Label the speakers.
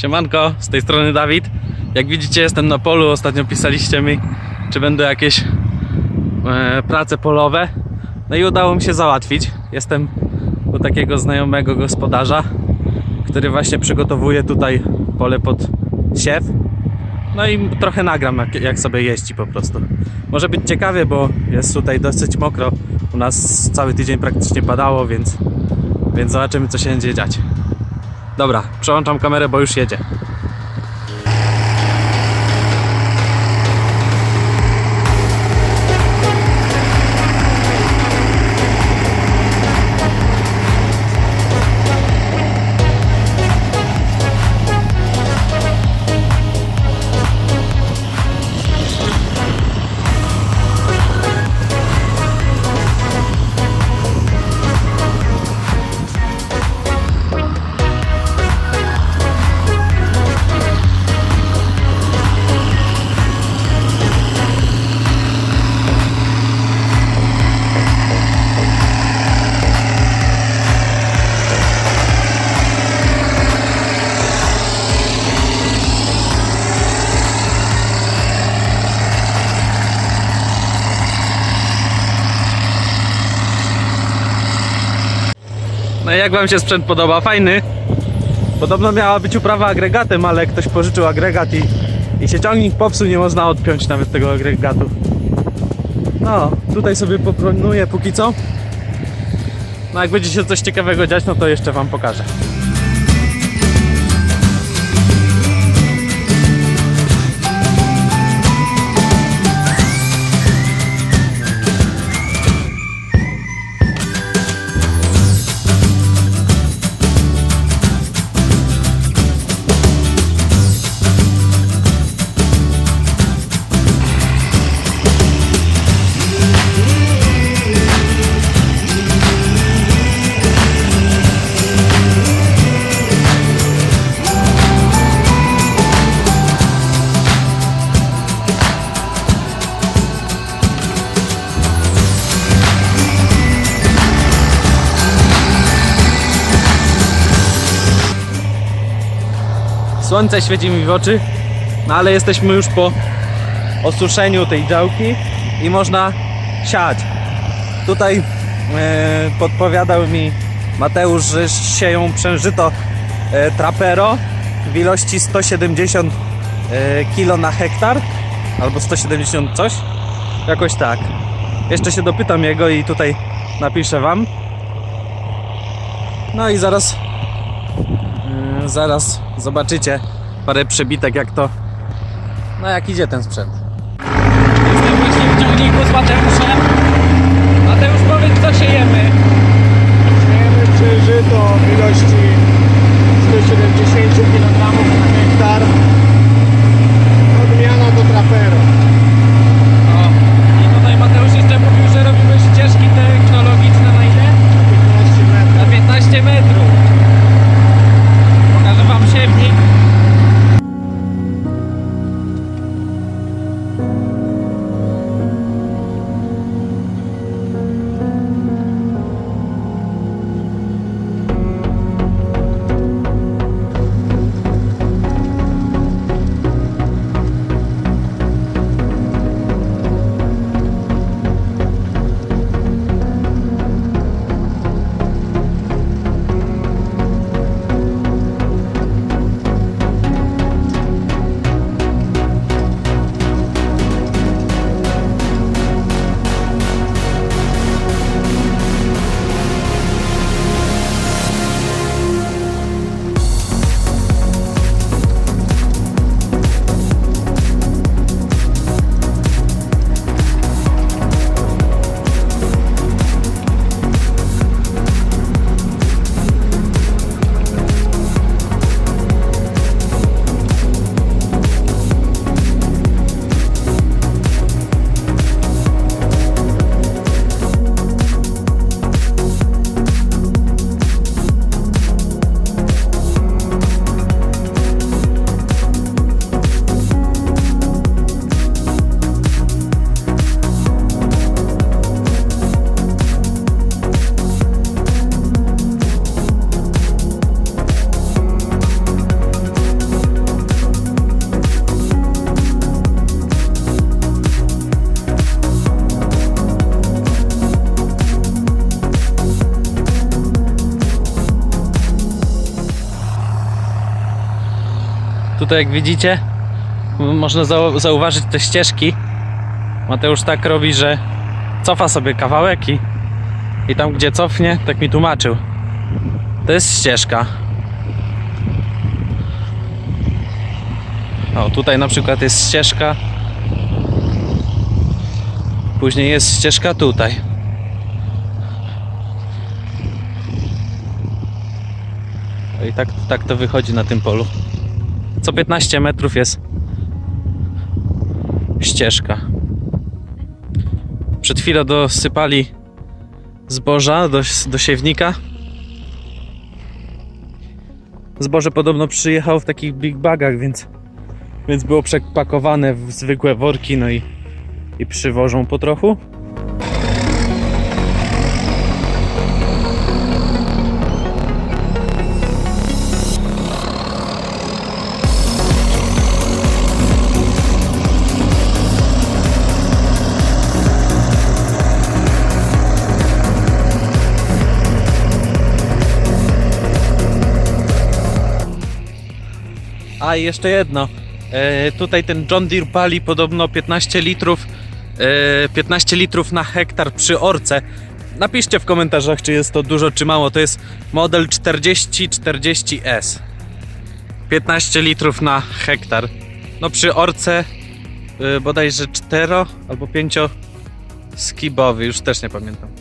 Speaker 1: Siemanko, z tej strony Dawid. Jak widzicie jestem na polu, ostatnio pisaliście mi, czy będą jakieś e, prace polowe. No i udało mi się załatwić. Jestem u takiego znajomego gospodarza, który właśnie przygotowuje tutaj pole pod siew. No i trochę nagram, jak, jak sobie jeździ po prostu. Może być ciekawie, bo jest tutaj dosyć mokro. U nas cały tydzień praktycznie padało, więc, więc zobaczymy, co się będzie dziać. Dobra, przełączam kamerę, bo już jedzie. No jak wam się sprzęt podoba? Fajny. Podobno miała być uprawa agregatem, ale ktoś pożyczył agregat i, i się ciągnik popsuł, nie można odpiąć nawet tego agregatu. No, tutaj sobie popronuję póki co. No jak będzie się coś ciekawego dziać, no to jeszcze wam pokażę. Słońce świeci mi w oczy, no ale jesteśmy już po osuszeniu tej działki i można siać. Tutaj e, podpowiadał mi Mateusz, że sieją przężyto e, trapero w ilości 170 e, kilo na hektar albo 170 coś, jakoś tak. Jeszcze się dopytam jego i tutaj napiszę wam. No i zaraz Yy, zaraz zobaczycie. Parę przebitek jak to. No jak idzie ten sprzęt. Jestem właśnie w ciągniku z Mateuszem. Mateusz powiedz co siejemy
Speaker 2: Siejemy przeżyto w ilości 170 kg na hektar.
Speaker 1: To jak widzicie, można zau- zauważyć te ścieżki. Mateusz tak robi, że cofa sobie kawałek i, i tam gdzie cofnie, tak mi tłumaczył. To jest ścieżka. O, tutaj na przykład jest ścieżka. Później jest ścieżka tutaj. I tak, tak to wychodzi na tym polu. Co 15 metrów jest ścieżka. Przed chwilą dosypali zboża do, do siewnika. Zboże podobno przyjechało w takich big bagach, więc, więc było przepakowane w zwykłe worki, no i, i przywożą po trochu. A i jeszcze jedno. E, tutaj ten John Deere pali podobno 15 litrów, e, 15 litrów na hektar przy orce. Napiszcie w komentarzach, czy jest to dużo, czy mało. To jest model 4040S. 15 litrów na hektar. No przy orce e, bodajże 4 albo 5 skibowy, już też nie pamiętam.